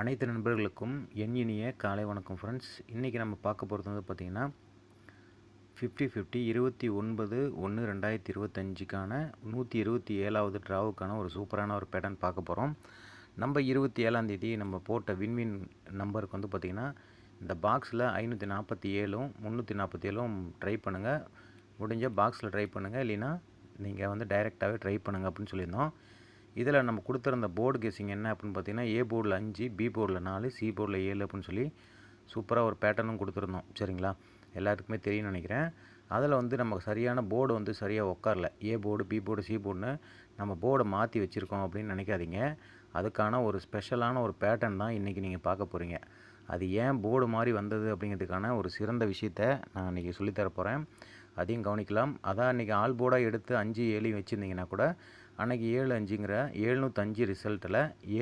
அனைத்து நண்பர்களுக்கும் என் இனிய காலை வணக்கம் ஃப்ரெண்ட்ஸ் இன்றைக்கி நம்ம பார்க்க போகிறது வந்து பார்த்திங்கன்னா ஃபிஃப்டி ஃபிஃப்டி இருபத்தி ஒன்பது ஒன்று ரெண்டாயிரத்தி இருபத்தஞ்சுக்கான நூற்றி இருபத்தி ஏழாவது ட்ராவுக்கான ஒரு சூப்பரான ஒரு பேட்டர்ன் பார்க்க போகிறோம் நம்ம இருபத்தி ஏழாந்தேதி நம்ம போட்ட வின்வின் நம்பருக்கு வந்து பார்த்திங்கன்னா இந்த பாக்ஸில் ஐநூற்றி நாற்பத்தி ஏழும் முந்நூற்றி நாற்பத்தி ஏழும் ட்ரை பண்ணுங்கள் முடிஞ்ச பாக்ஸில் ட்ரை பண்ணுங்கள் இல்லைன்னா நீங்கள் வந்து டைரெக்டாகவே ட்ரை பண்ணுங்கள் அப்படின்னு சொல்லியிருந்தோம். இதில் நம்ம கொடுத்துருந்த போர்டு கேசிங் என்ன அப்படின்னு பார்த்தீங்கன்னா ஏ போர்டில் அஞ்சு பி போர்டில் நாலு சி போர்டில் ஏழு அப்படின்னு சொல்லி சூப்பராக ஒரு பேட்டர்னும் கொடுத்துருந்தோம். சரிங்களா? எல்லாத்துக்குமே தெரியும்னு நினைக்கிறேன். அதில் வந்து நமக்கு சரியான போர்டு வந்து சரியாக உட்காரல A board B board C போர்டுன்னு நம்ம போர்டை மாற்றி வச்சுருக்கோம் அப்படின்னு நினைக்காதீங்க. அதுக்கான ஒரு ஸ்பெஷலான ஒரு பேட்டர்ன் தான் இன்றைக்கி நீங்கள் பார்க்க போகிறீங்க அது ஏன் போர்டு மாதிரி வந்தது அப்படிங்கிறதுக்கான ஒரு சிறந்த விஷயத்த நான் இன்றைக்கி சொல்லித்தர போகிறேன் அதையும் கவனிக்கலாம். அதான் இன்றைக்கி ஆல் போர்டாக எடுத்து அஞ்சு ஏழையும் வச்சுருந்தீங்கன்னா கூட அன்றைக்கி ஏழு அஞ்சுங்கிற ஏழ்நூற்றஞ்சு ரிசல்ட்டில்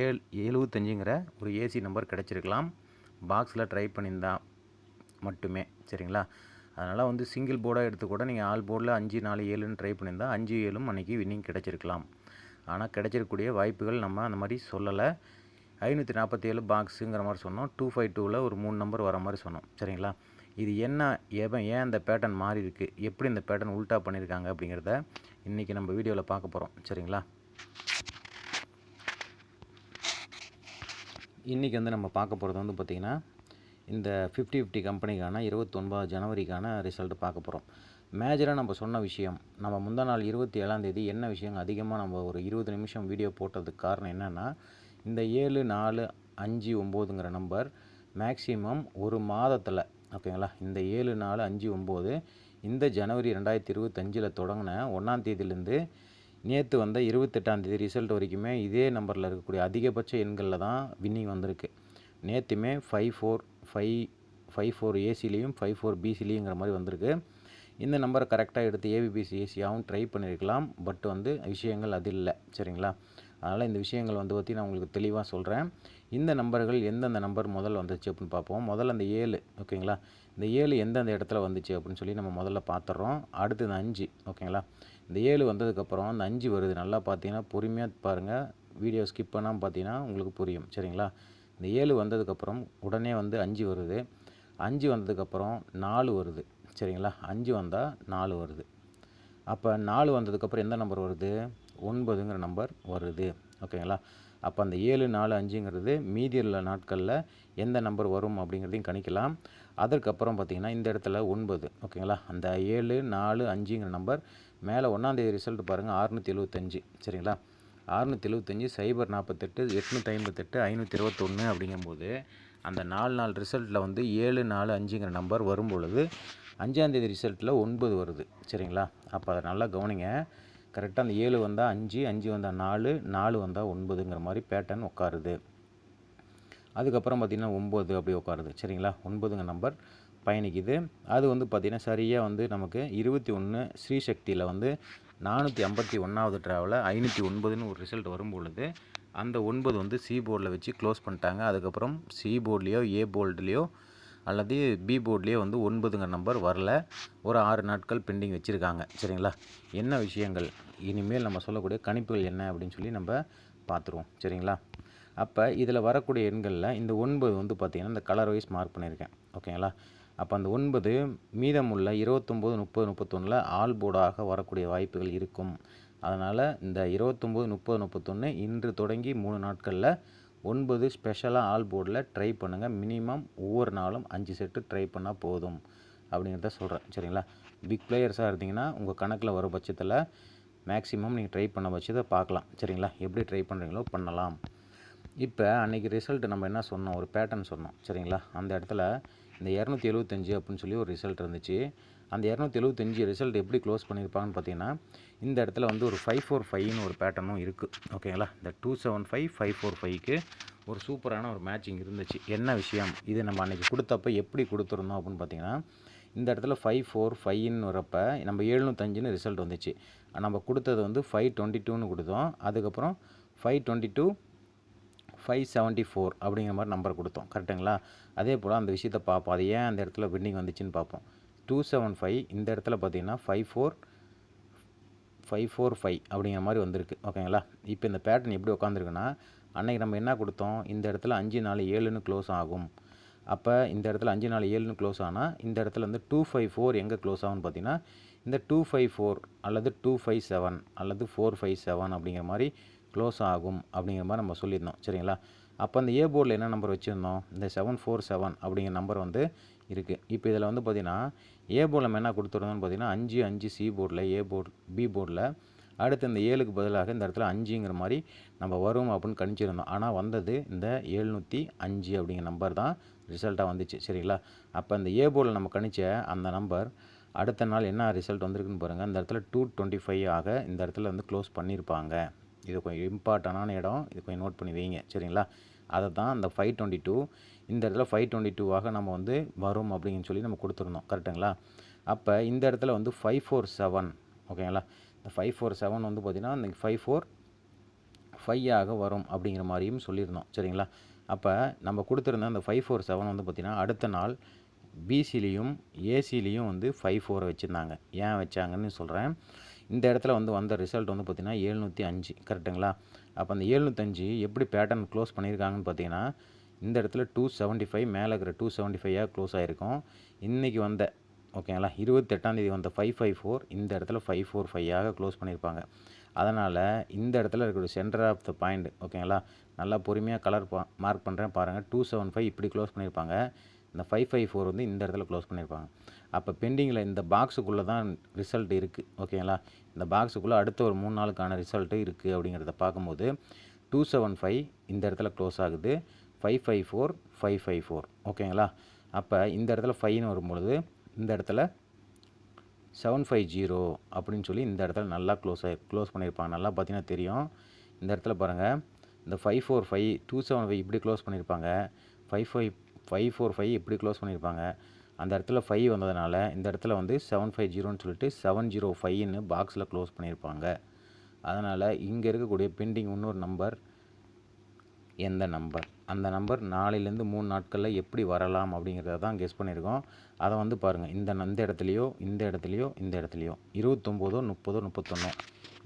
ஏழு எழுபத்தஞ்சுங்கிற ஒரு ஏசி நம்பர் கிடச்சிருக்கலாம். பாக்ஸில் ட்ரை பண்ணியிருந்தா மட்டுமே சரிங்களா? அதனால் வந்து சிங்கிள் போர்டாக எடுத்து கூட நீங்கள் ஆல் போர்டில் அஞ்சு நாலு ஏழுன்னு ட்ரை பண்ணியிருந்தால் அஞ்சு ஏழும் அன்றைக்கி வின்னிங் கிடச்சிருக்கலாம். ஆனால் கிடைச்சிருக்கக்கூடிய வாய்ப்புகள் நம்ம அந்த மாதிரி சொல்லலை. ஐநூற்றி நாற்பத்தி ஏழு பாக்ஸுங்கிற மாதிரி சொன்னோம். டூ ஃபைவ் டூவில் ஒரு மூணு நம்பர் வர மாதிரி சொன்னோம் சரிங்களா? இது என்ன எவன் ஏன் அந்த பேட்டர்ன் மாறி இருக்குது எப்படி இந்த பேட்டர்ன் உல்ட்டா பண்ணியிருக்காங்க அப்படிங்கிறத இன்றைக்கி நம்ம வீடியோவில் பார்க்க போகிறோம் சரிங்களா? இன்றைக்கி வந்து நம்ம பார்க்க போகிறது வந்து பார்த்திங்கன்னா இந்த ஃபிஃப்டி ஃபிஃப்டி கம்பெனிக்கான இருபத்தொன்பது ஜனவரிக்கான ரிசல்ட்டு பார்க்க போகிறோம் மேஜராக நம்ம சொன்ன விஷயம் நம்ம முந்தா நாள் இருபத்தி ஏழாந்தேதி என்ன விஷயம் அதிகமாக நம்ம ஒரு இருபது நிமிஷம் வீடியோ போட்டதுக்கு காரணம் என்னென்னா இந்த ஏழு நாலு அஞ்சு ஒம்போதுங்கிற நம்பர் மேக்சிமம் ஒரு மாதத்தில் ஓகேங்களா இந்த ஏழு நாலு அஞ்சு ஒம்பது இந்த ஜனவரி ரெண்டாயிரத்தி இருபத்தஞ்சில் தொடங்கின ஒன்றாம் தேதியிலேருந்து நேற்று வந்த இருபத்தெட்டாந்தேதி ரிசல்ட் வரைக்குமே இதே நம்பரில் இருக்கக்கூடிய அதிகபட்ச எண்களில் தான் வின்னிங் வந்திருக்கு. நேற்றுமே five four five five four ஏசிலையும் five four பிசிலையுங்கிற மாதிரி வந்திருக்கு. இந்த நம்பரை கரெக்டாக எடுத்து ஏபிபிசி ஏசியாகவும் ட்ரை பண்ணியிருக்கலாம் பட் வந்து விஷயங்கள் அது இல்லை. சரிங்களா? அதனால் இந்த விஷயங்கள் வந்து பற்றி நான் உங்களுக்கு தெளிவாக சொல்கிறேன் இந்த நம்பர்கள் எந்தெந்த நம்பர் முதல்ல வந்துச்சு அப்படின்னு பார்ப்போம். முதல்ல அந்த ஏழு ஓகேங்களா? இந்த ஏழு எந்தெந்த இடத்துல வந்துச்சு அப்படின்னு சொல்லி நம்ம முதல்ல பார்த்துட்றோம் அடுத்து இந்த அஞ்சு ஓகேங்களா? இந்த ஏழு வந்ததுக்கப்புறம் அந்த அஞ்சு வருது. நல்லா பார்த்தீங்கன்னா பொறுமையாக பாருங்கள் வீடியோ ஸ்கிப் பண்ணாமல் பார்த்தீங்கன்னா உங்களுக்கு புரியும். சரிங்களா? இந்த ஏழு வந்ததுக்கப்புறம் உடனே வந்து அஞ்சு வருது. அஞ்சு வந்ததுக்கப்புறம் நாலு வருது. சரிங்களா? அஞ்சு வந்தால் நாலு வருது. அப்போ நாலு வந்ததுக்கப்புறம் எந்த நம்பர் வருது? ஒன்பதுங்கிற நம்பர் வருது. ஓகேங்களா? அப்போ அந்த ஏழு நாலு அஞ்சுங்கிறது மீதி உள்ள நாட்களில் எந்த நம்பர் வரும் அப்படிங்கிறதையும் கணிக்கலாம். அதற்கப்புறம் பார்த்திங்கன்னா இந்த இடத்துல ஒன்பது ஓகேங்களா? அந்த ஏழு நாலு அஞ்சுங்கிற நம்பர் மேலே ஒன்றாந்தேதி ரிசல்ட் பாருங்கள் அறுநூற்றி எழுபத்தஞ்சு சரிங்களா? அறுநூற்றி எழுபத்தஞ்சி சைபர் நாற்பத்தெட்டு எட்நூற்றி ஐம்பத்தெட்டு ஐநூற்றி இருபத்தொன்று அப்படிங்கும்போது அந்த நாலு நாள் ரிசல்ட்டில் வந்து ஏழு நாலு அஞ்சுங்கிற நம்பர் வரும் பொழுது அஞ்சாந்தேதி ரிசல்ட்டில் ஒன்பது வருது சரிங்களா? அப்போ அதை நல்லா கவனிங்க. கரெக்டாக அந்த ஏழு வந்தால் அஞ்சு அஞ்சு வந்தால் நாலு நாலு வந்தால் ஒன்பதுங்கிற மாதிரி பேட்டர்ன் உட்காருது. அதுக்கப்புறம் பார்த்திங்கன்னா ஒம்பது அப்படி உட்காருது. சரிங்களா? ஒன்பதுங்க நம்பர் பயணிக்குது. அது வந்து பார்த்திங்கன்னா சரியாக வந்து நமக்கு இருபத்தி ஒன்று ஸ்ரீசக்தியில் வந்து நானூற்றி ஐம்பத்தி ஒன்றாவது ட்ராவில் ஐநூற்றி ஒன்பதுன்னு ஒரு ரிசல்ட் வரும் பொழுது அந்த ஒன்பது வந்து சி போர்டில் வச்சு க்ளோஸ் பண்ணிட்டாங்க. அதுக்கப்புறம் சி போர்ட்லேயோ ஏ போர்ட்லேயோ அல்லது பி போர்ட்லேயோ வந்து ஒன்பதுங்க நம்பர் வரல. ஒரு ஆறு நாட்கள் பெண்டிங் வச்சுருக்காங்க. சரிங்களா? என்ன விஷயங்கள்? இனிமேல் நம்ம சொல்லக்கூடிய கணிப்புகள் என்ன அப்படின்னு சொல்லி நம்ம பார்த்துருவோம். சரிங்களா? அப்போ இதில் வரக்கூடிய எண்களில் இந்த ஒன்பது வந்து பார்த்திங்கன்னா இந்த கலர் வைஸ் மார்க் பண்ணியிருக்கேன். ஓகேங்களா? அப்போ அந்த ஒன்பது மீதமுள்ள இருபத்தொம்போது முப்பது முப்பத்தொன்னில் ஆல் போர்டாக வரக்கூடிய வாய்ப்புகள் இருக்கும். அதனால் இந்த இருபத்தொம்போது முப்பது முப்பத்தொன்று இன்று தொடங்கி மூணு நாட்களில் ஒன்பது ஸ்பெஷலாக ஆல் போர்டில் ட்ரை பண்ணுங்கள் மினிமம் ஒவ்வொரு நாளும் அஞ்சு செட்டு ட்ரை பண்ணால் போதும். அப்படிங்கிறத சொல்கிறேன் சரிங்களா? பிக் பிளேயர்ஸாக இருந்தீங்கன்னா உங்கள் கணக்கில் வர பட்சத்தில் மேக்ஸிமம் நீங்கள் ட்ரை பண்ண பட்சத்தை பார்க்கலாம். சரிங்களா? எப்படி ட்ரை பண்ணுறீங்களோ பண்ணலாம். இப்போ அன்றைக்கி ரிசல்ட் நம்ம என்ன சொன்னோம்? ஒரு பேட்டர்ன் சொன்னோம். சரிங்களா? அந்த இடத்துல இந்த இரநூத்தி எழுபத்தஞ்சு அப்படின்னு சொல்லி ஒரு ரிசல்ட் இருந்துச்சு. அந்த இரநூத்தி எழுபத்தஞ்சு ரிசல்ட் எப்படி க்ளோஸ் பண்ணியிருப்பாங்கன்னு பார்த்தீங்கன்னா இந்த இடத்துல வந்து ஒரு ஃபைவ் ஃபோர் ஃபைவ்னு ஒரு பேட்டர்னும் இருக்குது ஓகேங்களா? இந்த two seven five five four ஃபைவ்க்கு ஒரு சூப்பரான ஒரு மேட்சிங் இருந்துச்சு. என்ன விஷயம்? இது நம்ம அன்றைக்கி கொடுத்தப்ப எப்படி கொடுத்துருந்தோம் அப்படின்னு பார்த்தீங்கன்னா இந்த இடத்துல ஃபைவ் ஃபோர் ஃபைவ்னு வரப்போ நம்ம எழுநூத்தஞ்சுன்னு ரிசல்ட் வந்துச்சு. நம்ம கொடுத்தது வந்து ஃபைவ் டுவெண்ட்டி டூன்னு கொடுத்தோம். அதுக்கப்புறம் five twenty two five seventy four அப்படிங்கிற மாதிரி நம்பர் கொடுத்தோம். கரெக்டுங்களா அதே போல் அந்த விஷயத்தை பார்ப்போம். அது ஏன் அந்த இடத்துல வின்னிங் வந்துச்சுன்னு பார்ப்போம். டூ செவன் ஃபைவ் இந்த இடத்துல பார்த்தீங்கன்னா five four five four five அப்படிங்கிற மாதிரி வந்திருக்கு. ஓகேங்களா இப்போ இந்த பேட்டர்ன் எப்படி உட்காந்துருக்குன்னா அன்னைக்கு நம்ம என்ன கொடுத்தோம்? இந்த இடத்துல அஞ்சு நாலு ஏழுன்னு க்ளோஸ் ஆகும். அப்போ இந்த இடத்துல அஞ்சு நாலு ஏழுன்னு க்ளோஸ் ஆனால் இந்த இடத்துல வந்து டூ ஃபைவ் ஃபோர் எங்கே க்ளோஸ் ஆகும்னு பார்த்தீங்கன்னா இந்த டூ ஃபைவ் ஃபோர் அல்லது டூ ஃபைவ் செவன் அல்லது ஃபோர் ஃபைவ் செவன் அப்படிங்கிற மாதிரி க்ளோஸ் ஆகும் அப்படிங்கிற மாதிரி நம்ம சொல்லியிருந்தோம். சரிங்களா? அப்போ அந்த ஏ போர்டில் என்ன நம்பர் வச்சுருந்தோம்? இந்த செவன் ஃபோர் செவன் அப்படிங்கிற நம்பர் வந்து இருக்குது இப்போ இதில் வந்து பார்த்திங்கன்னா ஏ போர்டில் நம்ம என்ன கொடுத்துருந்தோம்னு பார்த்தீங்கன்னா அஞ்சு அஞ்சு சி போர்டில் ஏ போர்டு பி போர்டில் அடுத்து இந்த ஏழுக்கு பதிலாக இந்த இடத்துல அஞ்சுங்கிற மாதிரி நம்ம வரும் அப்படின்னு கணிச்சிருந்தோம். ஆனால் வந்தது இந்த ஏழ்நூற்றி அஞ்சு அப்படிங்கிற நம்பர் தான் ரிசல்ட்டாக வந்துச்சு. சரிங்களா? அப்போ இந்த ஏ போர்டில் நம்ம கணிச்ச அந்த நம்பர் அடுத்த நாள் என்ன ரிசல்ட் வந்திருக்குன்னு பாருங்கள் இந்த இடத்துல டூ டுவெண்ட்டி ஃபைவ் ஆக இந்த இடத்துல வந்து க்ளோஸ் பண்ணியிருப்பாங்க இது கொஞ்சம் இம்பார்ட்டண்டான இடம். இது கொஞ்சம் நோட் பண்ணி வைங்க. சரிங்களா? அதை தான் அந்த ஃபைவ் டுவெண்ட்டி டூ இந்த இடத்துல ஃபைவ் டுவெண்ட்டி டூவாக நம்ம வந்து வரும் அப்படின்னு சொல்லி நம்ம கொடுத்துருந்தோம். கரெக்டுங்களா அப்போ இந்த இடத்துல வந்து ஃபைவ் ஃபோர் செவன் ஓகேங்களா ஃபைவ் ஃபோர் செவன் வந்து பார்த்திங்கன்னா அந்த ஃபைவ் ஃபோர் ஃபைவ் ஆக வரும் அப்படிங்கிற மாதிரியும் சொல்லியிருந்தோம். சரிங்களா? அப்போ நம்ம கொடுத்துருந்த அந்த ஃபைவ் ஃபோர் செவன் வந்து பார்த்திங்கன்னா அடுத்த நாள் பிசிலையும் ஏசிலையும் வந்து ஃபைவ் ஃபோரை வச்சுருந்தாங்க. ஏன் வச்சாங்கன்னு சொல்கிறேன் இந்த இடத்துல வந்து வந்த ரிசல்ட் வந்து பார்த்திங்கன்னா எழுநூற்றி அஞ்சு. கரெக்டுங்களா அப்போ அந்த எழுநூத்தஞ்சு எப்படி பேட்டர்ன் க்ளோஸ் பண்ணியிருக்காங்கன்னு பார்த்தீங்கன்னா இந்த இடத்துல டூ செவன்ட்டி ஃபைவ் மேலே இருக்கிற டூ செவன்ட்டி ஃபைவாக க்ளோஸ் ஆகிருக்கும் இன்றைக்கி வந்த ஓகேங்களா? இருபத்தெட்டாந்தேதி வந்த ஃபைவ் ஃபைவ் ஃபோர் இந்த இடத்துல ஃபைவ் ஃபோர் ஃபைவாக க்ளோஸ் பண்ணியிருப்பாங்க. அதனால் இந்த இடத்துல இருக்கிற சென்டர் ஆஃப் த பாயிண்ட் ஓகேங்களா? நல்லா பொறுமையாக கலர் பா மார்க் பண்ணுறேன் பாருங்கள் டூ செவன் ஃபைவ் இப்படி க்ளோஸ் பண்ணியிருப்பாங்க. இந்த ஃபைவ் ஃபைவ் ஃபோர் வந்து இந்த இடத்துல க்ளோஸ் பண்ணியிருப்பாங்க. அப்போ பெண்டிங்கில் இந்த பாக்ஸுக்குள்ளே தான் ரிசல்ட் இருக்குது ஓகேங்களா? இந்த பாக்ஸுக்குள்ளே அடுத்த ஒரு மூணு நாளுக்கான ரிசல்ட்டு இருக்குது அப்படிங்கிறத பார்க்கும்போது டூ செவன் ஃபைவ் இந்த இடத்துல க்ளோஸ் ஆகுது. Five five four five five four ஓகேங்களா? அப்போ இந்த இடத்துல ஃபைன்னு வரும்பொழுது இந்த இடத்துல செவன் ஃபைவ் ஜீரோ அப்படின்னு சொல்லி இந்த இடத்துல நல்லா க்ளோஸ் ஆகி க்ளோஸ் பண்ணியிருப்பாங்க. நல்லா பார்த்தீங்கன்னா தெரியும். இந்த இடத்துல பாருங்கள் இந்த five four five two seven five இப்படி க்ளோஸ் பண்ணியிருப்பாங்க. Five five five four five இப்படி க்ளோஸ் பண்ணியிருப்பாங்க. அந்த இடத்துல ஃபைவ் வந்ததுனால இந்த இடத்துல வந்து செவன் ஃபைவ் ஜீரோன்னு சொல்லிட்டு செவன் ஜீரோ ஃபைவ்னு பாக்ஸில் க்ளோஸ் பண்ணியிருப்பாங்க. அதனால் இங்கே இருக்கக்கூடிய பெண்டிங் இன்னொரு நம்பர் எந்த நம்பர் அந்த நம்பர் நாளையிலேருந்து மூணு நாட்களில் எப்படி வரலாம் அப்படிங்கிறத தான் கெஸ் பண்ணியிருக்கோம். அதை வந்து பாருங்கள் இந்த இந்த இடத்துலையோ இந்த இடத்துலையோ இந்த இடத்துலையோ இருபத்தொம்போதோ முப்பதோ முப்பத்தொன்னோ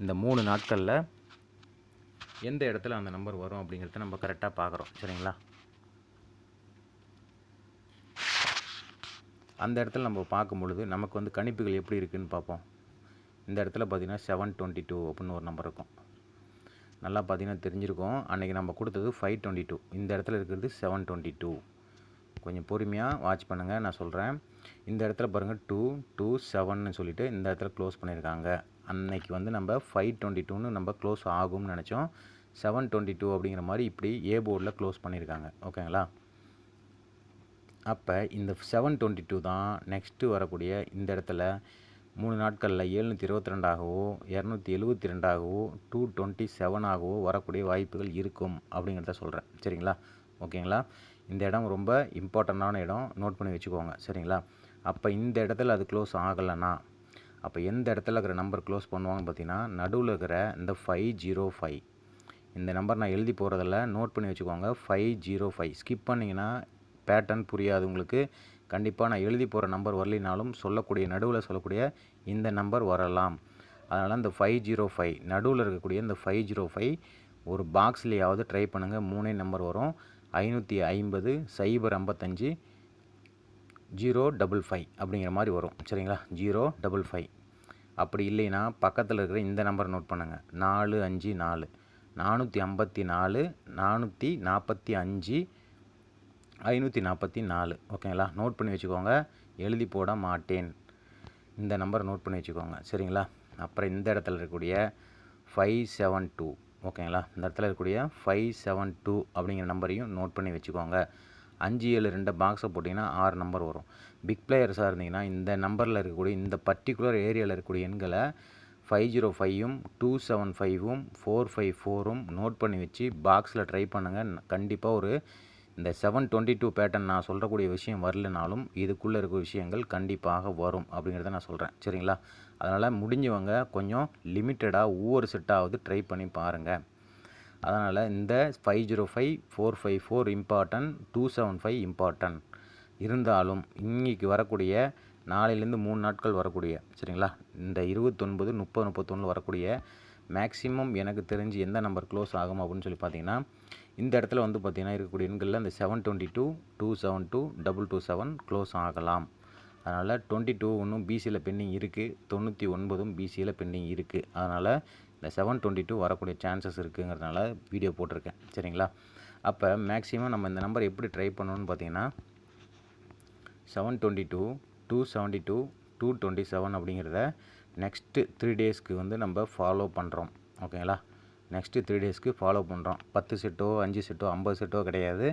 இந்த மூணு நாட்களில் எந்த இடத்துல அந்த நம்பர் வரும் அப்படிங்கிறத நம்ம கரெக்டாக பார்க்குறோம் சரிங்களா? அந்த இடத்துல நம்ம பார்க்கும் பொழுது நமக்கு வந்து கணிப்புகள் எப்படி இருக்குதுன்னு பார்ப்போம். இந்த இடத்துல பார்த்திங்கன்னா செவன் டுவெண்ட்டி டூ அப்படின்னு ஒரு நம்பர் இருக்கும். நல்லா பார்த்தீங்கன்னா தெரிஞ்சிருக்கும். அன்றைக்கி நம்ம கொடுத்தது ஃபைவ் டுவெண்ட்டி டூ இந்த இடத்துல இருக்கிறது செவன் டுவெண்ட்டி டூ கொஞ்சம் பொறுமையாக வாட்ச் பண்ணுங்கள் நான் சொல்கிறேன் இந்த இடத்துல பாருங்கள் டூ டூ செவன்னு சொல்லிவிட்டு இந்த இடத்துல க்ளோஸ் பண்ணியிருக்காங்க. அன்னைக்கு வந்து நம்ம ஃபைவ் டுவெண்ட்டி டூன்னு நம்ம க்ளோஸ் ஆகும்னு நினச்சோம். செவன் டுவெண்ட்டி டூ அப்படிங்கிற மாதிரி இப்படி ஏ போர்டில் க்ளோஸ் பண்ணியிருக்காங்க. ஓகேங்களா அப்போ இந்த செவன் டுவெண்ட்டி டூ தான் நெக்ஸ்ட்டு வரக்கூடிய இந்த இடத்துல மூணு நாட்களில் எழுநூற்றி இருபத்தி ரெண்டாகவோ இரநூத்தி எழுபத்தி ரெண்டாகவோ டூ டுவெண்ட்டி செவனாகவோ வரக்கூடிய வாய்ப்புகள் இருக்கும் அப்படிங்கிறத சொல்கிறேன் சரிங்களா? ஓகேங்களா? இந்த இடம் ரொம்ப இம்பார்ட்டண்ட்டான இடம். நோட் பண்ணி வச்சுக்கோங்க. சரிங்களா? அப்போ இந்த இடத்துல அது க்ளோஸ் ஆகலைன்னா அப்போ எந்த இடத்துல இருக்கிற நம்பர் க்ளோஸ் பண்ணுவாங்கன்னு பார்த்தீங்கன்னா நடுவில் இருக்கிற இந்த ஃபைவ் ஜீரோ ஃபைவ் இந்த நம்பர் நான் எழுதி போகிறதில்ல நோட் பண்ணி வச்சுக்கோங்க. ஃபைவ் ஜீரோ ஃபைவ் ஸ்கிப் பண்ணிங்கன்னா பேட்டர்ன் புரியாது உங்களுக்கு. கண்டிப்பாக நான் எழுதி போகிற நம்பர் வரலினாலும் சொல்லக்கூடிய நடுவில் சொல்லக்கூடிய இந்த நம்பர் வரலாம். அதனால் இந்த ஃபைவ் ஜீரோ ஃபைவ் நடுவில் இருக்கக்கூடிய இந்த ஃபைவ் ஜீரோ ஃபைவ் ஒரு பாக்ஸ்லேயாவது ட்ரை பண்ணுங்கள் மூணே நம்பர் வரும். ஐநூற்றி ஐம்பது சைபர் ஐம்பத்தஞ்சு ஜீரோ டபுள் ஃபைவ் அப்படிங்கிற மாதிரி வரும். சரிங்களா? ஜீரோ டபுள் ஃபைவ் அப்படி இல்லைன்னா பக்கத்தில் இருக்கிற இந்த நம்பர் நோட் பண்ணுங்கள் நாலு அஞ்சு நாலு. நானூற்றி ஐம்பத்தி நாலு நானூற்றி நாற்பத்தி அஞ்சு ஐநூற்றி நாற்பத்தி நாலு ஓகேங்களா? நோட் பண்ணி வச்சுக்கோங்க. எழுதி போட மாட்டேன். இந்த நம்பரை நோட் பண்ணி வச்சுக்கோங்க. சரிங்களா? அப்புறம் இந்த இடத்துல இருக்கக்கூடிய ஃபைவ் செவன் டூ ஓகேங்களா? இந்த இடத்துல இருக்கக்கூடிய ஃபைவ் செவன் டூ அப்படிங்கிற நம்பரையும் நோட் பண்ணி வச்சுக்கோங்க. அஞ்சு ஏழு ரெண்டு பாக்ஸை போட்டிங்கன்னா ஆறு நம்பர் வரும். பிக் பிளேயர்ஸாக இருந்தீங்கன்னா இந்த நம்பரில் இருக்கக்கூடிய இந்த பர்டிகுலர் ஏரியாவில் இருக்கக்கூடிய எண்களை ஃபைவ் ஜீரோ ஃபைவும் டூ செவன் ஃபைவும் ஃபோர் ஃபைவ் ஃபோரும் நோட் பண்ணி வச்சு பாக்ஸில் ட்ரை பண்ணுங்கள் கண்டிப்பாக ஒரு இந்த செவன் டுவெண்ட்டி டூ பேட்டர்ன் நான் சொல்லக்கூடிய விஷயம் வரலனாலும் இதுக்குள்ளே இருக்க விஷயங்கள் கண்டிப்பாக வரும் அப்படிங்கிறத நான் சொல்கிறேன் சரிங்களா? அதனால் முடிஞ்சவங்க கொஞ்சம் லிமிட்டடாக ஒவ்வொரு செட்டாவது ட்ரை பண்ணி பாருங்கள் அதனால் இந்த five zero five four five four important two seven five important இருந்தாலும் இன்றைக்கி வரக்கூடிய நாளையிலேருந்து மூணு நாட்கள் வரக்கூடிய சரிங்களா? இந்த இருபத்தொன்பது முப்பது முப்பத்தொன்று வரக்கூடிய மேக்ஸிமம் எனக்கு தெரிஞ்சு எந்த நம்பர் க்ளோஸ் ஆகும் அப்படின்னு சொல்லி பார்த்தீங்கன்னா இந்த இடத்துல வந்து பார்த்திங்கன்னா இருக்கக்கூடிய எண்களில் இந்த seven twenty two two seven two double two seven close ஆகலாம். அதனால் டுவெண்ட்டி டூ ஒன்றும் பிசியில் பெண்டிங் இருக்குது தொண்ணூற்றி ஒன்பதும் பிசியில் பெண்டிங் இருக்குது அதனால் இந்த செவன் டுவெண்ட்டி டூ வரக்கூடிய சான்சஸ் இருக்குங்கிறதுனால வீடியோ போட்டிருக்கேன். சரிங்களா? அப்போ மேக்ஸிமம் நம்ம இந்த நம்பர் எப்படி ட்ரை பண்ணணும்னு பார்த்தீங்கன்னா seven twenty two two seventy two two twenty seven அப்படிங்கிறத நெக்ஸ்ட்டு த்ரீ டேஸ்க்கு வந்து நம்ம ஃபாலோ பண்ணுறோம் ஓகேங்களா நெக்ஸ்ட்டு த்ரீ டேஸ்க்கு ஃபாலோ பண்ணுறோம் பத்து செட்டோ அஞ்சு செட்டோ ஐம்பது செட்டோ கிடையாது.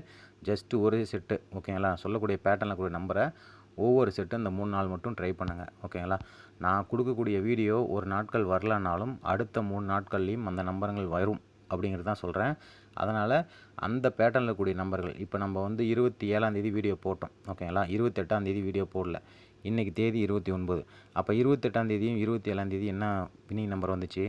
ஜஸ்ட்டு ஒரு செட்டு ஓகேங்களா சொல்லக்கூடிய பேட்டர்னில் கூடிய நம்பரை ஒவ்வொரு செட்டு இந்த மூணு நாள் மட்டும் ட்ரை பண்ணுங்கள் ஓகேங்களா நான் கொடுக்கக்கூடிய வீடியோ ஒரு நாட்கள் வரலனாலும் அடுத்த மூணு நாட்கள்லேயும் அந்த நம்பரங்கள் வரும் அப்படிங்கிறது தான் சொல்கிறேன் அதனால் அந்த பேட்டர்னில் கூடிய நம்பர்கள் இப்போ நம்ம வந்து இருபத்தி ஏழாந்தேதி வீடியோ போட்டோம் ஓகேங்களா இருபத்தெட்டாந்தேதி வீடியோ போடல. இன்றைக்கி தேதி இருபத்தி ஒன்பது. அப்போ இருபத்தெட்டாந்தேதியும் இருபத்தி ஏழாந்தேதி என்ன வினிங் நம்பர் வந்துச்சு?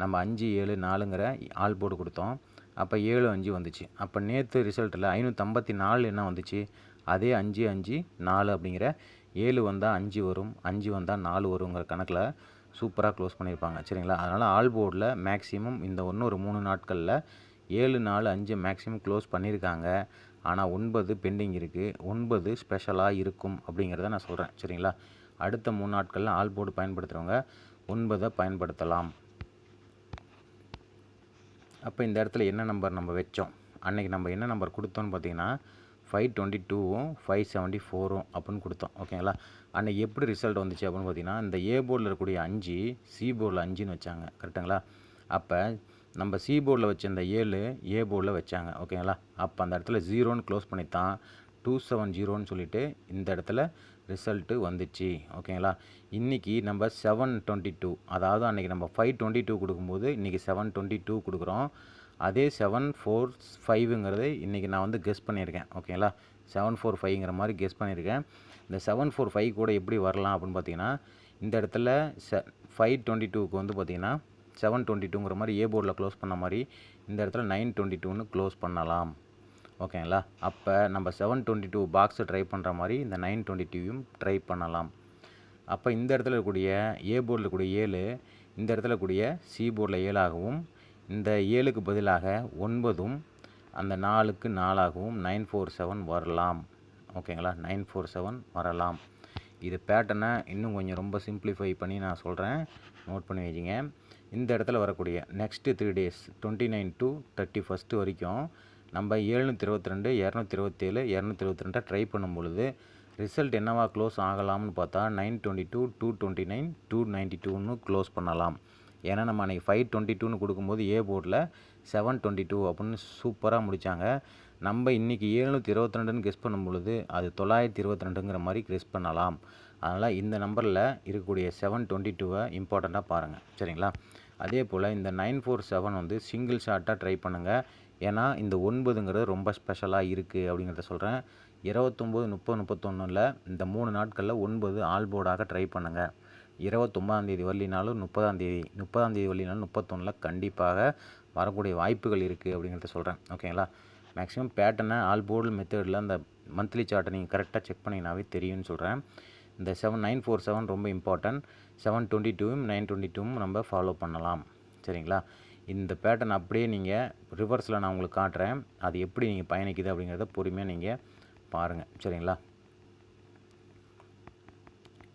நம்ம அஞ்சு ஏழு நாலுங்கிற ஆல் போர்டு கொடுத்தோம். அப்போ ஏழு அஞ்சு வந்துச்சு. அப்போ நேற்று ரிசல்ட்டில் ஐநூற்றம்பத்தி நாலு என்ன வந்துச்சு? அதே அஞ்சு அஞ்சு நாலு அப்படிங்கிற ஏழு வந்தால் அஞ்சு வரும் அஞ்சு வந்தால் நாலு வருங்கிற கணக்கில் சூப்பராக க்ளோஸ் பண்ணியிருப்பாங்க சரிங்களா? அதனால் ஆல் போர்டில் மேக்ஸிமம் இந்த ஒன்று ஒரு மூணு நாட்களில் ஏழு நாலு அஞ்சு மேக்ஸிமம் க்ளோஸ் பண்ணியிருக்காங்க ஆனால் ஒன்பது பெண்டிங் இருக்குது ஒன்பது ஸ்பெஷலாக இருக்கும் அப்படிங்கிறத நான் சொல்கிறேன் சரிங்களா? அடுத்த மூணு நாட்களில் ஆல் போர்டு பயன்படுத்துகிறவங்க ஒன்பதை பயன்படுத்தலாம். அப்போ இந்த இடத்துல என்ன நம்பர் நம்ம வச்சோம்? அன்றைக்கி நம்ம என்ன நம்பர் கொடுத்தோன்னு பார்த்தீங்கன்னா ஃபைவ் டுவெண்ட்டி டூவும் ஃபைவ் செவன்ட்டி ஃபோரும் அப்படின்னு கொடுத்தோம். ஓகேங்களா அன்றைக்கி எப்படி ரிசல்ட் வந்துச்சு அப்படின்னு பார்த்தீங்கன்னா இந்த ஏ போர்டில் இருக்கக்கூடிய அஞ்சு சி போர்டில் அஞ்சுன்னு வச்சாங்க. கரெக்டுங்களா அப்போ நம்ம சி போர்டில் வச்ச ஏழு ஏ போர்டில் வச்சாங்க. ஓகேங்களா அப்போ அந்த இடத்துல ஜீரோன்னு க்ளோஸ் பண்ணித்தான். டூ செவன் ஜீரோன்னு சொல்லிவிட்டு இந்த இடத்துல ரிசல்ட்டு வந்துச்சு ஓகேங்களா? இன்றைக்கி நம்ம செவன் டுவெண்ட்டி டூ அதாவது அன்றைக்கி நம்ம ஃபைவ் டுவெண்ட்டி டூ கொடுக்கும்போது இன்றைக்கி செவன் டுவெண்ட்டி டூ கொடுக்குறோம். அதே செவன் ஃபோர் ஃபைவுங்கிறது இன்றைக்கி நான் வந்து கெஸ் பண்ணியிருக்கேன் ஓகேங்களா? செவன் ஃபோர் ஃபைவ்ங்கிற மாதிரி கெஸ் பண்ணியிருக்கேன். இந்த செவன் ஃபோர் ஃபைவ் கூட எப்படி வரலாம் அப்படின்னு பார்த்தீங்கன்னா இந்த இடத்துல செ ஃபைவ் டுவெண்ட்டி டூக்கு வந்து பார்த்தீங்கன்னா செவன் டுவெண்ட்டி டூங்கிற மாதிரி ஏ போர்டில் க்ளோஸ் பண்ண மாதிரி இந்த இடத்துல நைன் டுவெண்ட்டி டூன்னு க்ளோஸ் பண்ணலாம். ஓகேங்களா? அப்போ நம்ம செவன் டுவெண்ட்டி டூ பாக்ஸை ட்ரை பண்ணுற மாதிரி இந்த நைன் டுவெண்ட்டி டூயும் ட்ரை பண்ணலாம். அப்போ இந்த இடத்துல இருக்கக்கூடிய ஏ போர்டில் கூடிய ஏழு இந்த இடத்துல கூடிய சி போர்டில் ஏழாகவும் இந்த ஏழுக்கு பதிலாக ஒன்பதும் அந்த நாலுக்கு நாலாகவும் நைன் ஃபோர் செவன் வரலாம். ஓகேங்களா? நைன் ஃபோர் செவன் வரலாம். இது பேட்டர்னை இன்னும் கொஞ்சம் ரொம்ப சிம்பிளிஃபை பண்ணி நான் சொல்கிறேன் நோட் பண்ணி வச்சிங்க இந்த இடத்துல வரக்கூடிய next three days twenty nine to thirty first வரைக்கும் நம்ம ஏழ்நூற்றி இருபத்தி ரெண்டு இரநூத்தி இருபத்தேழு இரநூத்தி இருபத்தி ரெண்டை ட்ரை பண்ணும் பொழுது ரிசல்ட் என்னவா க்ளோஸ் ஆகலாம்னு பார்த்தா nine twenty two two twenty nine two ninety டூன்னு க்ளோஸ் பண்ணலாம். ஏன்னா நம்ம அன்றைக்கி ஃபைவ் டுவெண்ட்டி டூன்னு கொடுக்கும்போது ஏ போர்டில் செவன் டுவெண்ட்டி டூ அப்படின்னு சூப்பராக முடித்தாங்க நம்ம இன்றைக்கி ஏழ்நூற்றி இருபத்தி ரெண்டுன்னு கெஸ் பண்ணும் பொழுது அது தொள்ளாயிரத்தி இருபத்தி ரெண்டுங்கிற மாதிரி கெஸ் பண்ணலாம். அதனால் இந்த நம்பரில் இருக்கக்கூடிய செவன் டுவெண்ட்டி டூவை இம்பார்ட்டண்ட்டாக பாருங்கள் சரிங்களா? அதே போல் இந்த நைன் ஃபோர் செவன் வந்து சிங்கிள் ஷாட்டாக ட்ரை பண்ணுங்கள் ஏன்னா இந்த ஒன்பதுங்கிறது ரொம்ப ஸ்பெஷலாக இருக்குது அப்படிங்கிறத சொல்கிறேன் இருபத்தொம்போது முப்பது முப்பத்தொன்னில் இந்த மூணு நாட்களில் ஒன்பது ஆல் போர்டாக ட்ரை பண்ணுங்கள் இருபத்தொம்பதாந்தேதி வரலினாலும் முப்பதாந்தேதி முப்பதாந்தேதி வரலினாலும் முப்பத்தொன்னில் கண்டிப்பாக வரக்கூடிய வாய்ப்புகள் இருக்குது அப்படிங்கிறத சொல்கிறேன் ஓகேங்களா? மேக்ஸிமம் பேட்டர்னை ஆல் போர்டு மெத்தடில் அந்த மந்த்லி சார்ட்டை நீங்கள் கரெக்டாக செக் பண்ணிங்கனாவே தெரியும்னு சொல்கிறேன் இந்த செவன் நைன் ஃபோர் செவன் ரொம்ப இம்பார்ட்டன்ட் செவன் டுவெண்ட்டி டூவும் நைன் டுவெண்ட்டி டூவும் நம்ம ஃபாலோ பண்ணலாம். சரிங்களா? இந்த பேட்டர்ன் அப்படியே நீங்கள் ரிவர்ஸில் நான் உங்களுக்கு காட்டுறேன். அது எப்படி நீங்கள் பயணிக்குது அப்படிங்கிறத பொறுமையாக நீங்கள் பாருங்கள் சரிங்களா?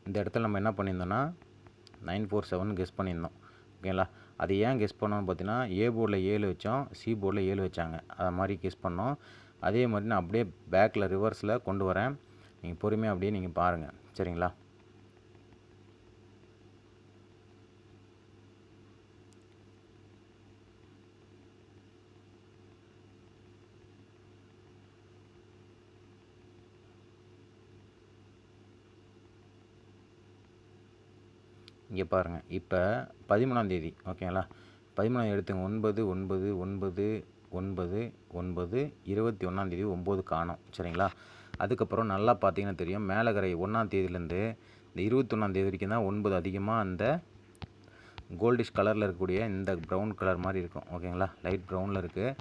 இந்த இடத்துல நம்ம என்ன பண்ணியிருந்தோன்னா நைன் ஃபோர் செவன் கெஸ் பண்ணியிருந்தோம். ஓகேங்களா? அது ஏன் கெஸ் பண்ணோம்னு பார்த்தீங்கன்னா ஏ போர்டில் ஏழு வச்சோம் சி போர்டில் ஏழு வச்சாங்க. அதை மாதிரி கெஸ் பண்ணோம். அதே மாதிரி நான் அப்படியே பேக்கில் ரிவர்ஸில் கொண்டு வரேன். நீங்கள் பொறுமையாக அப்படியே நீங்கள் பாருங்கள் சரிங்களா? இங்கே பாருங்கள் இப்போ பதிமூணாந்தேதி ஓகேங்களா? பதிமூணாம் எடுத்துங்க. ஒன்பது ஒன்பது ஒன்பது ஒன்பது ஒன்பது இருபத்தி ஒன்றாந்தேதி ஒம்பது காணும். சரிங்களா? அதுக்கப்புறம் நல்லா பார்த்தீங்கன்னா தெரியும். மேலகரை ஒன்றாந்தேதியிலேருந்து இந்த இருபத்தொன்னாந்தேதி வரைக்கும் தான் ஒன்பது அதிகமாக அந்த கோல்டிஷ் கலரில் இருக்கக்கூடிய இந்த ப்ரௌன் கலர் மாதிரி இருக்கும். ஓகேங்களா? லைட் ப்ரௌனில் இருக்குது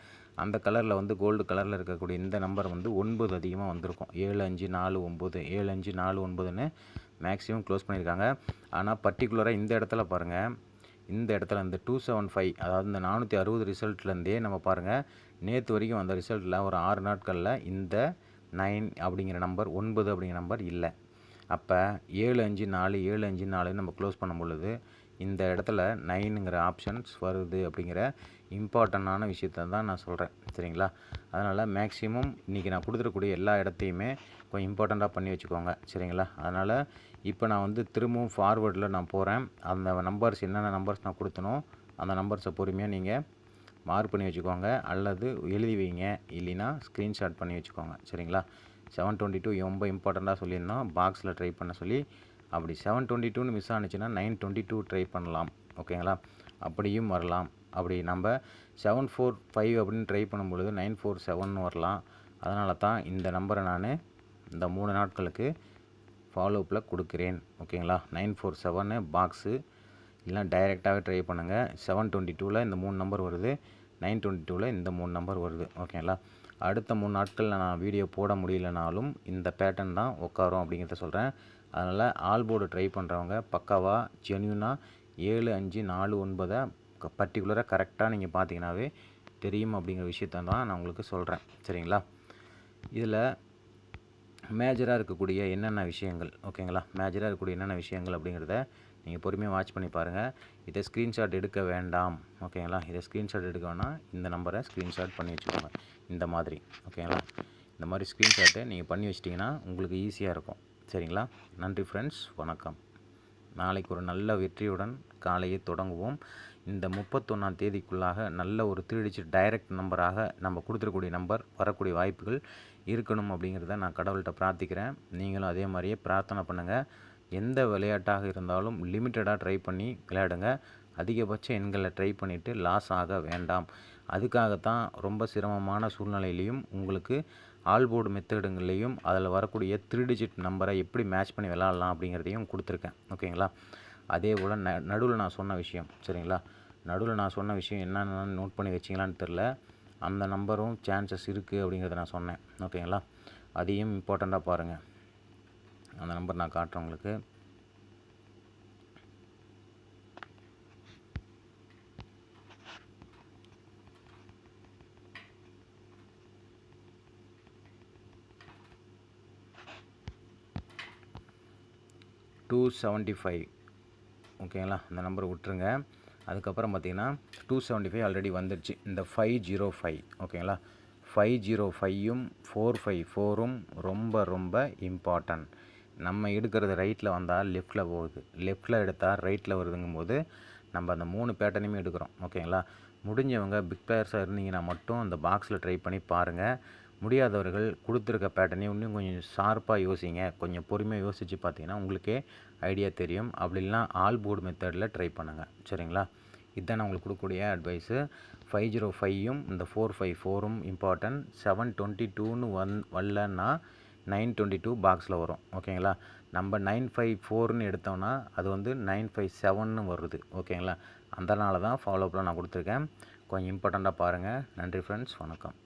அந்த கலரில் வந்து கோல்டு கலரில் இருக்கக்கூடிய இந்த நம்பர் வந்து ஒன்பது அதிகமாக வந்திருக்கும். ஏழு அஞ்சு நாலு ஒம்பது ஏழு அஞ்சு நாலு ஒன்பதுன்னு மேக்ஸிமம் க்ளோஸ் பண்ணியிருக்காங்க. ஆனால் பர்டிகுலராக இந்த இடத்துல பாருங்கள் இந்த இடத்துல இந்த டூ செவன் ஃபைவ் அதாவது இந்த நானூற்றி அறுபது ரிசல்ட்லேருந்தே நம்ம பாருங்கள் நேற்று வரைக்கும் வந்த ரிசல்ட்டில் ஒரு ஆறு நாட்களில் இந்த நைன் அப்படிங்கிற நம்பர் ஒன்பது அப்படிங்கிற நம்பர் இல்லை. அப்போ ஏழு அஞ்சு நாலு ஏழு அஞ்சு நாலுன்னு நம்ம க்ளோஸ் பண்ணும் பொழுது இந்த இடத்துல நைனுங்கிற ஆப்ஷன்ஸ் வருது அப்படிங்கிற இம்பார்ட்டண்ட்டான விஷயத்த தான் நான் சொல்கிறேன் சரிங்களா? அதனால் மேக்ஸிமம் இன்றைக்கி நான் கொடுத்துருக்கூடிய எல்லா இடத்தையுமே கொஞ்சம் இம்பார்ட்டண்ட்டாக பண்ணி வச்சுக்கோங்க. சரிங்களா? அதனால் இப்போ நான் வந்து திரும்பவும் ஃபார்வேர்டில் நான் போகிறேன் அந்த நம்பர்ஸ் என்னென்ன நம்பர்ஸ் நான் கொடுத்தனோ அந்த நம்பர்ஸை பொறுமையாக நீங்கள் மார்க் பண்ணி வச்சுக்கோங்க. அல்லது எழுதி வைங்க. இல்லைன்னா ஸ்க்ரீன்ஷாட் பண்ணி வச்சுக்கோங்க. சரிங்களா? செவன் டுவெண்ட்டி டூ ரொம்ப இம்பார்ட்டண்ட்டாக சொல்லியிருந்தோம். பாக்ஸில் ட்ரை பண்ண சொல்லி அப்படி செவன் டுவெண்ட்டி டூன்னு மிஸ் ஆனிச்சுன்னா நைன் டுவெண்ட்டி டூ ட்ரை பண்ணலாம். ஓகேங்களா? அப்படியும் வரலாம். அப்படி நம்ம செவன் ஃபோர் ஃபைவ் அப்படின்னு ட்ரை பண்ணும்பொழுது நைன் ஃபோர் செவன் வரலாம். அதனால தான் இந்த நம்பரை நான் இந்த மூணு நாட்களுக்கு ஃபாலோப்பில் கொடுக்குறேன். ஓகேங்களா? நைன் ஃபோர் செவனு பாக்ஸு இல்லைனா டைரெக்டாகவே ட்ரை பண்ணுங்கள் செவன் டுவெண்ட்டி டூவில் இந்த மூணு நம்பர் வருது. நைன் டுவெண்ட்டி டூவில் இந்த மூணு நம்பர் வருது. ஓகேங்களா? அடுத்த மூணு நாட்களில் நான் வீடியோ போட முடியலனாலும் இந்த பேட்டர்ன் தான் உட்காரும் அப்படிங்கிறத சொல்கிறேன் அதனால் ஆல் போர்டு ட்ரை பண்ணுறவங்க பக்காவாக ஜென்யூனாக ஏழு அஞ்சு நாலு ஒன்பதை பர்டிகுலராக கரெக்டாக நீங்கள் பார்த்தீங்கன்னாவே தெரியும் அப்படிங்கிற விஷயத்த தான் நான் உங்களுக்கு சொல்கிறேன் சரிங்களா? இதில் மேஜராக இருக்கக்கூடிய என்னென்ன விஷயங்கள்? ஓகேங்களா மேஜராக இருக்கக்கூடிய என்னென்ன விஷயங்கள் அப்படிங்கிறத நீங்கள் பொறுமையாக வாட்ச் பண்ணி பாருங்கள் இதை ஸ்க்ரீன்ஷாட் எடுக்க வேண்டாம். ஓகேங்களா இதை ஸ்க்ரீன்ஷாட் எடுக்க வேணாம். இந்த நம்பரை ஸ்க்ரீன்ஷாட் பண்ணி வச்சுக்கோங்க. இந்த மாதிரி. ஓகேங்களா இந்த மாதிரி ஸ்க்ரீன்ஷாட்டை நீங்கள் பண்ணி வச்சிட்டிங்கன்னா உங்களுக்கு ஈஸியாக இருக்கும். சரிங்களா? நன்றி ஃப்ரெண்ட்ஸ் வணக்கம். நாளைக்கு ஒரு நல்ல வெற்றியுடன் காலையை தொடங்குவோம். இந்த முப்பத்தொன்னாம் தேதிக்குள்ளாக நல்ல ஒரு த்ரீ டிஜிட் டைரக்ட் நம்பராக நம்ம கொடுத்துருக்கூடிய நம்பர் வரக்கூடிய வாய்ப்புகள் இருக்கணும் அப்படிங்கிறத நான் கடவுள்கிட்ட பிரார்த்திக்கிறேன். நீங்களும் அதே மாதிரியே பிரார்த்தனை பண்ணுங்கள் எந்த விளையாட்டாக இருந்தாலும் லிமிட்டடாக ட்ரை பண்ணி விளையாடுங்க. அதிகபட்ச எண்களை ட்ரை பண்ணிவிட்டு லாஸ் ஆக வேண்டாம். அதுக்காகத்தான் ரொம்ப சிரமமான சூழ்நிலையிலையும் உங்களுக்கு ஆல்போர்டு மெத்தடுங்களையும் அதில் வரக்கூடிய த்ரீ டிஜிட் நம்பரை எப்படி மேட்ச் பண்ணி விளாட்லாம் அப்படிங்கிறதையும் கொடுத்துருக்கேன். ஓகேங்களா? அதே போல் ந நடுவில் நான் சொன்ன விஷயம் சரிங்களா? நடுவில் நான் சொன்ன விஷயம் என்னென்னு நோட் பண்ணி வச்சிங்களான்னு தெரில அந்த நம்பரும் சான்சஸ் இருக்குது அப்படிங்கிறத நான் சொன்னேன். ஓகேங்களா? அதையும் இம்பார்ட்டண்ட்டாக பாருங்கள் அந்த நம்பர் நான் காட்டுறேன் உங்களுக்கு. டூ செவன்ட்டி ஃபைவ் ஓகேங்களா அந்த நம்பர் விட்டுருங்க. அதுக்கப்புறம் பார்த்தீங்கன்னா டூ செவன்ட்டி ஃபைவ் ஆல்ரெடி வந்துடுச்சு இந்த ஃபைவ் ஜீரோ ஃபைவ் ஓகேங்களா ஃபைவ் ஜீரோ ஃபைவும் ஃபோர் ஃபைவ் ஃபோரும் ரொம்ப ரொம்ப இம்பார்ட்டன்ட் நம்ம எடுக்கிறது ரைட்டில் வந்தால் லெஃப்ட்டில் போகுது. லெஃப்ட்டில் எடுத்தால் ரைட்டில் வருதுங்கும் போது நம்ம அந்த மூணு பேட்டர்னையுமே எடுக்கிறோம். ஓகேங்களா முடிஞ்சவங்க பிக் பிளேயர்ஸாக இருந்தீங்கன்னா மட்டும் அந்த பாக்ஸில் ட்ரை பண்ணி பாருங்கள் முடியாதவர்கள் கொடுத்துருக்க பேட்டர்னையும் இன்னும் கொஞ்சம் ஷார்ப்பாக யோசிங்க. கொஞ்சம் பொறுமையாக யோசித்து பார்த்தீங்கன்னா உங்களுக்கே ஐடியா தெரியும். அப்படி இல்லைனா ஆல் போர்டு மெத்தடில் ட்ரை பண்ணுங்கள் சரிங்களா? இதுதான் நான் உங்களுக்கு கொடுக்கக்கூடிய அட்வைஸு ஃபைவ் ஜீரோ ஃபைவும் இந்த ஃபோர் ஃபைவ் ஃபோரும் இம்பார்ட்டன்ட் செவன் டுவெண்ட்டி டூன்னு வந் வரலன்னா நைன் டுவெண்ட்டி டூ பாக்ஸில் வரும். ஓகேங்களா? நம்ம நைன் ஃபைவ் ஃபோர்னு எடுத்தோம்னா அது வந்து நைன் ஃபைவ் செவன்னு வருது. ஓகேங்களா? அதனால தான் ஃபாலோ அப்பில் நான் கொடுத்துருக்கேன். கொஞ்சம் இம்பார்ட்டண்ட்டாக பாருங்கள் நன்றி ஃப்ரெண்ட்ஸ் வணக்கம்.